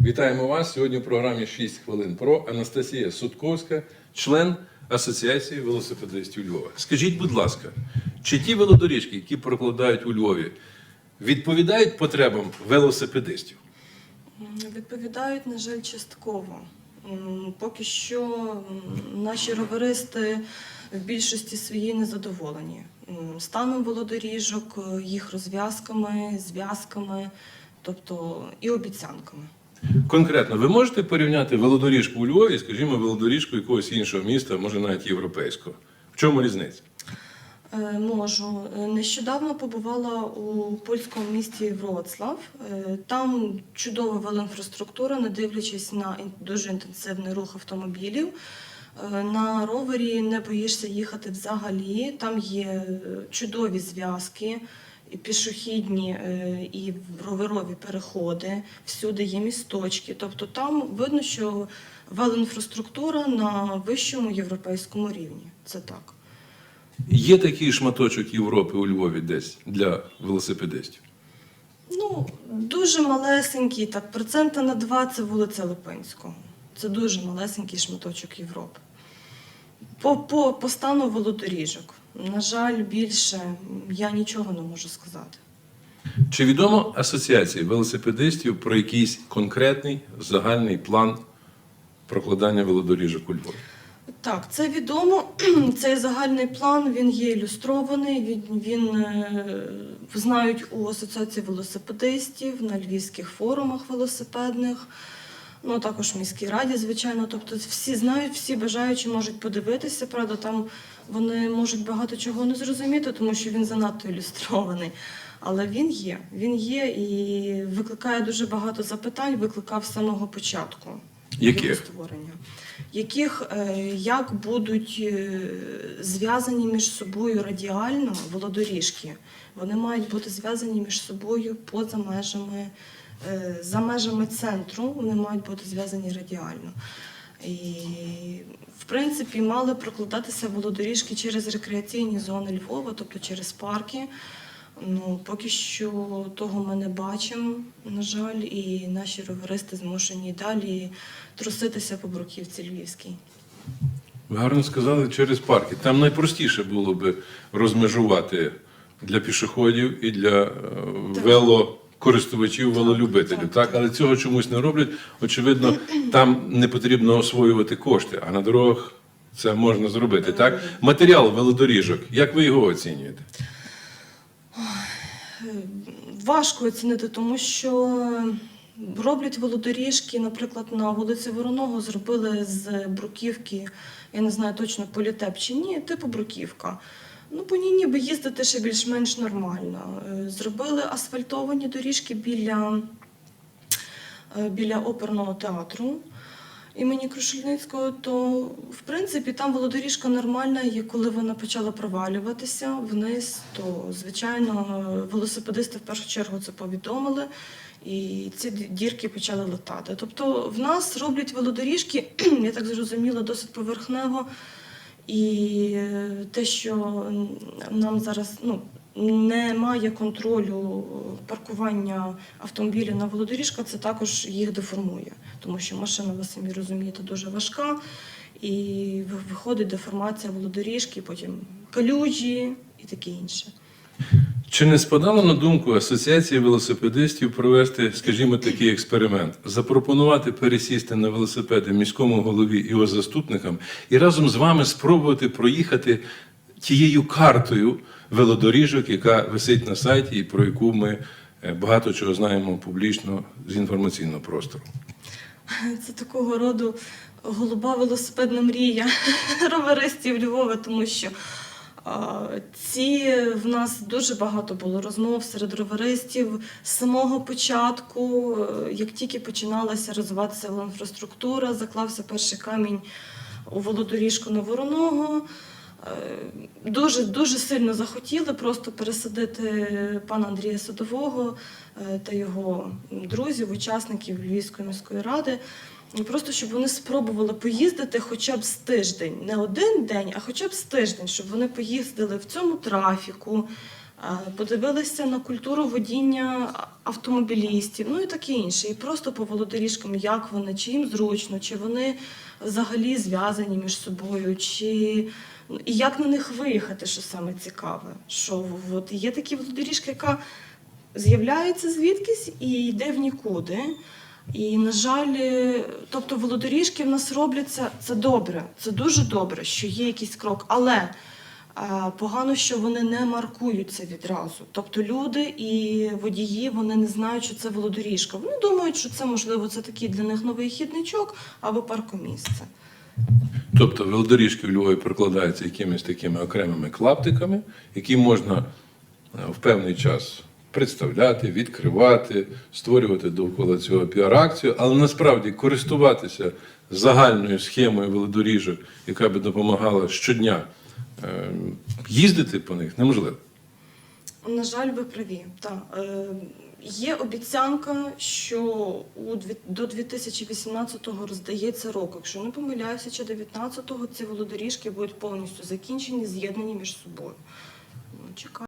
Вітаємо вас сьогодні в програмі 6 хвилин про Анастасія Судковська, член Асоціації велосипедистів Львова. Скажіть, будь ласка, чи ті велодоріжки, які прокладають у Львові, відповідають потребам велосипедистів? Відповідають, на жаль, частково. Поки що наші роверисти в більшості своїй незадоволені. Станом велодоріжок, е, їх розв'язками, зв'язками, тобто і обіцянками. Конкретно, ви можете порівняти велодоріжку у Львові, скажімо, велодоріжку якогось іншого міста, може навіть європейського. В чому різниця? Е, Можу. Е, Нещодавно побувала у польському місті Вроцлав. Е, Там чудова велоінфраструктура, не дивлячись на дуже інтенсивний рух автомобілів. На ровері не боїшся їхати взагалі. Там є чудові зв'язки, і пішохідні е, і роверові переходи, всюди є місточки. Тобто там видно, що велоінфраструктура на вищому європейському рівні. Це так. Є такий шматочок Європи у Львові десь для велосипедистів. Ну, дуже малесенький, так, процента на два це вулиця Липинського. Це дуже малесенький шматочок Європи. По, по, по стану велодоріжок. На жаль, більше я нічого не можу сказати. Чи відомо асоціації велосипедистів про якийсь конкретний загальний план прокладання велодоріжок у Львові? Так, це відомо. Цей загальний план він є ілюстрований. Він, він е, знають у асоціації велосипедистів на львівських форумах велосипедних. Ну також в міській раді, звичайно. Тобто всі знають, всі бажаючі можуть подивитися. Правда, там вони можуть багато чого не зрозуміти, тому що він занадто ілюстрований. Але він є. Він є і викликає дуже багато запитань, викликав з самого початку Яких? його створення. Яких е, як будуть е, зв'язані між собою радіально велодоріжки? Вони мають бути зв'язані між собою поза межами, е, за межами центру, вони мають бути зв'язані радіально. І, в принципі, мали прокладатися велодоріжки через рекреаційні зони Львова, тобто через парки. Ну, поки що того ми не бачимо, на жаль, і наші роверисти змушені далі труситися по бруківці Львівській. Ви гарно сказали через парки. Там найпростіше було би розмежувати для пішоходів і для е, велокористувачів, велолюбителів. Так, так, але цього чомусь не роблять. Очевидно, там не потрібно освоювати кошти, а на дорогах це можна зробити. Так, матеріал велодоріжок. Як ви його оцінюєте? Важко оцінити, тому що роблять велодоріжки, наприклад, на вулиці Вороного зробили з бруківки, я не знаю точно політеп чи ні, типу бруківка. Ну, по ній ніби їздити ще більш-менш нормально. Е, Зробили асфальтовані доріжки біля, е, біля оперного театру імені Крушельницького, то в принципі там велодоріжка нормальна, і коли вона почала провалюватися вниз, то звичайно велосипедисти в першу чергу це повідомили. І ці дірки почали летати. Тобто в нас роблять велодоріжки, я так зрозуміла, досить поверхнево. І е, те, що нам зараз ну, немає контролю паркування автомобілів на велодоріжках, це також їх деформує, тому що машина, ви самі розумієте, дуже важка, і виходить деформація велодоріжки, потім калюжі і таке інше. Чи не спадало на думку Асоціації велосипедистів провести, скажімо, такий експеримент, запропонувати пересісти на велосипеди міському голові і його заступникам і разом з вами спробувати проїхати тією картою велодоріжок, яка висить на сайті, і про яку ми е, багато чого знаємо публічно з інформаційного простору? Це такого роду голуба велосипедна мрія роверистів Львова, тому що ці в нас дуже багато було розмов серед роверистів з самого початку, е, як тільки починалася розвиватися інфраструктура, заклався перший камінь у володоріжку на Вороного. Е, Дуже дуже сильно захотіли просто пересадити пана Андрія Садового е, та його друзів, учасників Львівської міської ради. Ну, Просто щоб вони спробували поїздити хоча б з тиждень, не один день, а хоча б з тиждень, щоб вони поїздили в цьому трафіку, Е, Подивилися на культуру водіння автомобілістів, ну і таке інше. І просто по велодоріжкам, як вони, чи їм зручно, чи вони взагалі зв'язані між собою, чи ну, і як на них виїхати, що саме цікаве. Що от є такі велодоріжки, яка з'являється звідкись і йде в нікуди. І, на жаль, е, тобто велодоріжки в нас робляться це добре, це дуже добре, що є якийсь крок, але погано, що вони не маркуються відразу. Тобто люди і водії вони не знають, що це велодоріжка. Вони думають, що це можливо це такий для них новий хідничок або паркомісце. Тобто велодоріжки в Львові прокладаються якимись такими окремими клаптиками, які можна е, в певний час представляти, відкривати, створювати довкола цього піар-акцію, але насправді користуватися загальною схемою велодоріжок, яка би допомагала щодня е, їздити по них, неможливо. На жаль, ви праві. Так. Е, є обіцянка, що у до 2018-го роздається рок. Якщо не помиляюся, чи 19-го ці велодоріжки будуть повністю закінчені, з'єднані між собою. Ну, чекаємо.